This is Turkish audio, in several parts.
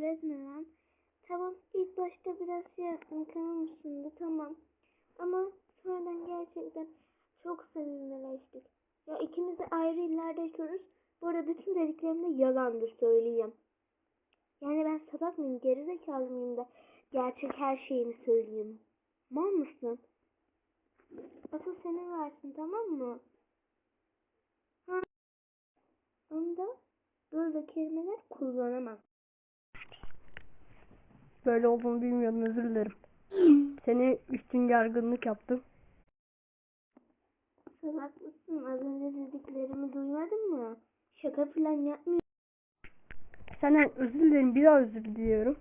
küfür. Tamam ilk başta biraz şey yaptım tamam. Ama sonradan gerçekten çok samimileştik. Ya ikimiz de ayrı illerde yaşıyoruz. Bu arada bütün dediklerim de yalandır söyleyeyim. Yani ben salak mıyım, gerizekalı mıyım da gerçek her şeyimi söyleyeyim. Mal mısın? Asıl senin versin tamam mı? Ha. Onda böyle kelimeler kullanamam. Böyle olduğunu bilmiyordum özür dilerim. Seni üstün yargınlık yaptım. Salak mısın? Az önce dediklerimi duymadın mı? Şaka falan yapmıyorum. Senden özür dilerim bir daha özür diliyorum.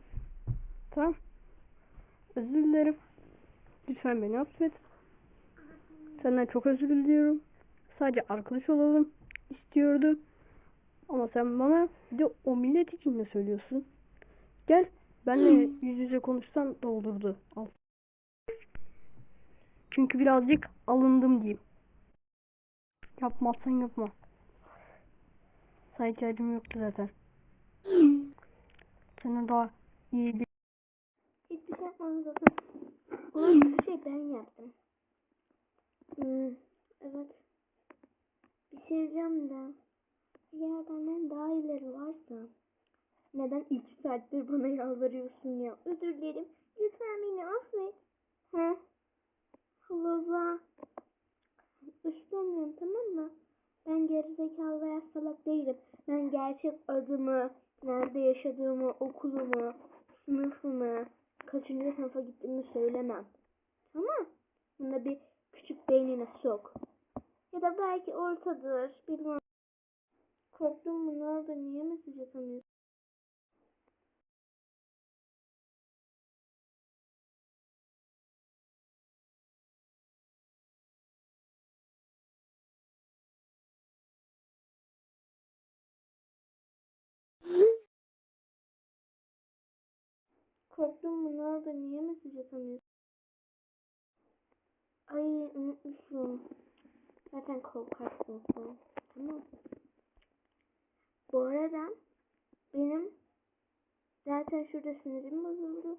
Tamam. Özür dilerim. Lütfen beni affet. Senden çok özür diliyorum. Sadece arkadaş olalım istiyordum. Ama sen bana bir de o millet için ne söylüyorsun? Gel benle yüz yüze konuşsan da olurdu. Al. Çünkü birazcık alındım diyeyim. Yapmazsan yapma. Sana ihtiyacım yoktu zaten. Sana daha iyi bir Hiçbir şey yapmam zaten. Olan bir şey ben yaptım. Hmm, evet. Bir şey diyeceğim de. Eğer benden daha ileri varsa neden iki saattir bana yalvarıyorsun ya? Özür dilerim. Lütfen beni affet. He? Allah İstemiyorum tamam mı? Ben gerizekalı veya salak değilim. Ben gerçek adımı, nerede yaşadığımı, okulumu, sınıfımı, kaçıncı sınıfa gittiğimi söylemem. Tamam? Bunda bir küçük beynine sok. Ya da belki ortadır. Bilmem. Korktun mu ne oldu? Niye mesaj atamıyorsun? Korktun mu ne oldu? Niye mesaj atamıyorsun? Ay unutmuşum. Zaten korkarsın sen. Tamam? Bu arada benim zaten şurada sinirim bozuldu.